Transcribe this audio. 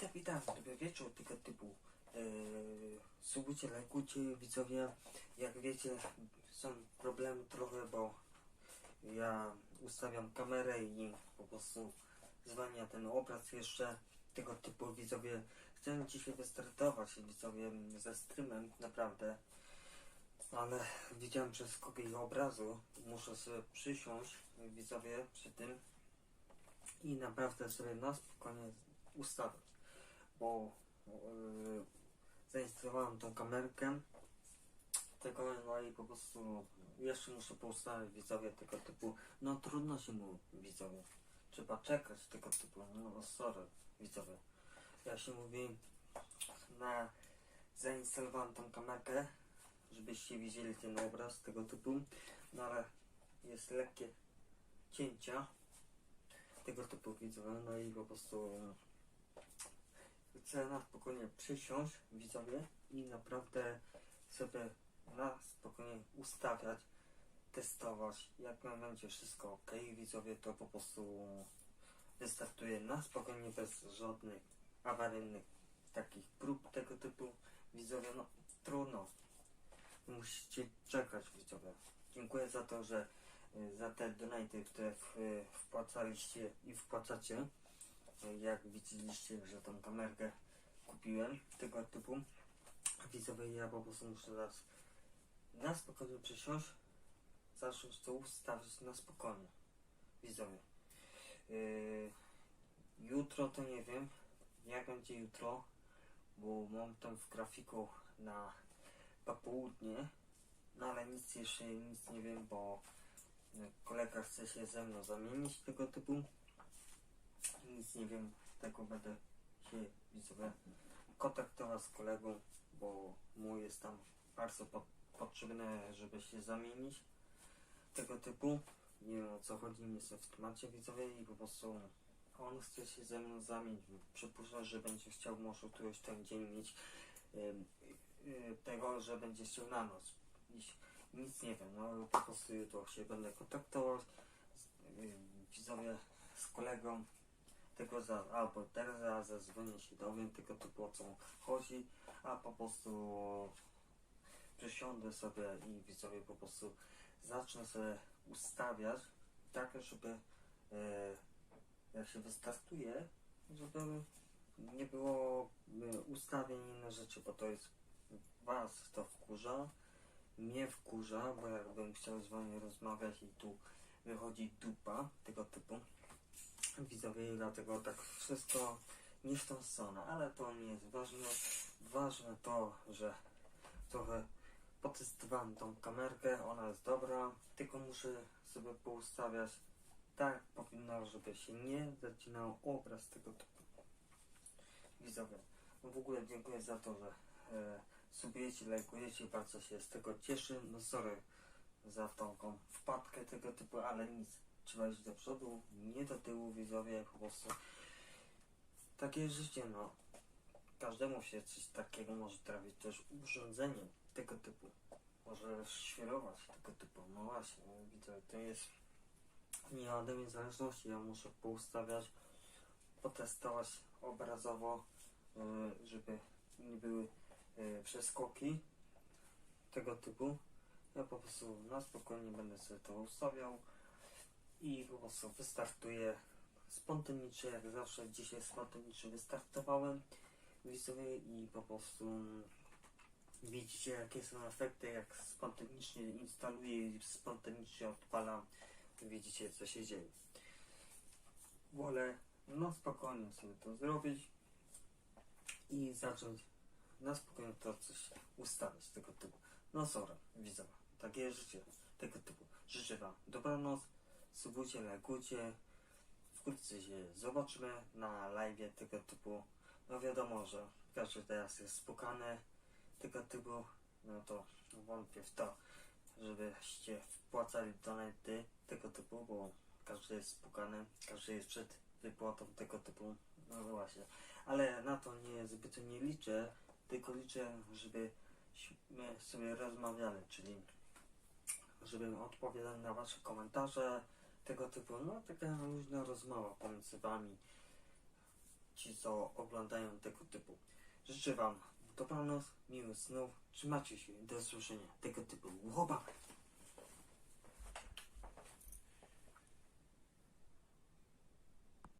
Witam, witam, dobry wieczór, tego typu yy, subujcie, lajkujcie, widzowie, jak wiecie są problemy trochę, bo ja ustawiam kamerę i po prostu zwalnia ten obraz jeszcze, tego typu widzowie, chcę dzisiaj wystartować widzowie ze streamem, naprawdę, ale widziałem przez kogoś obrazu, muszę sobie przysiąść widzowie przy tym i naprawdę sobie na spokojnie ustawić, bo yy, zainstalowałem tą kamerkę tego, no i po prostu jeszcze muszę poustawiać widzowie tego typu, no trudno się mu widzowie, trzeba czekać tego typu, no sorry widzowie, ja się mówi na zainstalowałem tą kamerkę, żebyście widzieli ten obraz tego typu, no ale jest lekkie cięcia tego typu widzowie, no i po prostu chcę na spokojnie przysiąść widzowie i naprawdę sobie na spokojnie ustawiać, testować, jak nam będzie wszystko ok, widzowie, to po prostu wystartuje na spokojnie bez żadnych awaryjnych takich prób tego typu, widzowie, no trudno, musicie czekać widzowie. Dziękuję za to, że y, za te donaty, które wpłacaliście i wpłacacie. Jak widzieliście, że tą kamerkę kupiłem tego typu. Widzowie, ja po prostu muszę teraz na spokojnie przysiąść, zacząć to ustawić na spokojnie. Widzowie. Yy, jutro to nie wiem, jak będzie jutro, bo mam tam w grafiku na popołudnie, no ale nic jeszcze nic nie wiem, bo kolega chce się ze mną zamienić tego typu. Nic nie wiem, tego będę się widzowie kontaktował z kolegą, bo mu jest tam bardzo po, potrzebne, żeby się zamienić tego typu. Nie wiem o co chodzi, nie jestem w temacie widzowie i po prostu on chce się ze mną zamienić. Przypuszczam, że będzie chciał może któryś ten dzień mieć y, tego, że będzie chciał na noc. Nic nie wiem, no po prostu jutro się będę kontaktował z, y, widzowie z kolegą tego za, albo teraz zadzwonię się dowiem tego typu o co chodzi, a po prostu przysiądę sobie i widzowie po prostu zacznę sobie ustawiać tak, żeby e, jak się wystartuje, żeby nie było e, ustawień i inne rzeczy, bo to jest was to wkurza, mnie wkurza, bo jakbym chciał z wami rozmawiać i tu wychodzi dupa tego typu widzowie i dlatego tak wszystko nie w tą stronę, ale to nie jest ważne. Ważne to, że trochę potestowałem tą kamerkę, ona jest dobra, tylko muszę sobie poustawiać tak powinno, żeby się nie zacinał obraz tego typu. Widzowie, w ogóle dziękuję za to, że e, subujecie, lajkujecie, bardzo się z tego cieszę. No sorry za tą wpadkę tego typu, ale nic. Trzeba iść do przodu, nie do tyłu, widzowie, po prostu takie życie, no. Każdemu się coś takiego może trafić, też urządzenie tego typu. Może świerować tego typu, no właśnie, widzę, to jest nie ode mnie zależności, ja muszę poustawiać, potestować obrazowo, y, żeby nie były y, przeskoki tego typu. Ja po prostu na spokojnie będę sobie to ustawiał i po prostu wystartuję spontanicznie, jak zawsze dzisiaj spontanicznie wystartowałem widzowie i po prostu widzicie jakie są efekty, jak spontanicznie instaluję i spontanicznie odpalam, widzicie co się dzieje. Wolę no spokojnie sobie to zrobić i zacząć na spokojnie to coś ustawić tego typu. No sorry, widzowie, takie życie tego typu. Życzę Wam dobranoc, subujcie, lajkujcie. Wkrótce się zobaczymy na live tego typu. No wiadomo, że każdy teraz jest spukany tego typu, no to wątpię w to, żebyście wpłacali donaty tego typu, bo każdy jest spukany, każdy jest przed wypłatą tego typu, no właśnie. Ale na to nie zbyt nie liczę, tylko liczę, żebyśmy sobie rozmawiali, czyli żebym odpowiadał na wasze komentarze tego typu, no taka luźna rozmowa pomiędzy wami. Ci co oglądają tego typu. Życzę Wam dobranoc, miłych snów, trzymajcie się, do usłyszenia tego typu chłopak.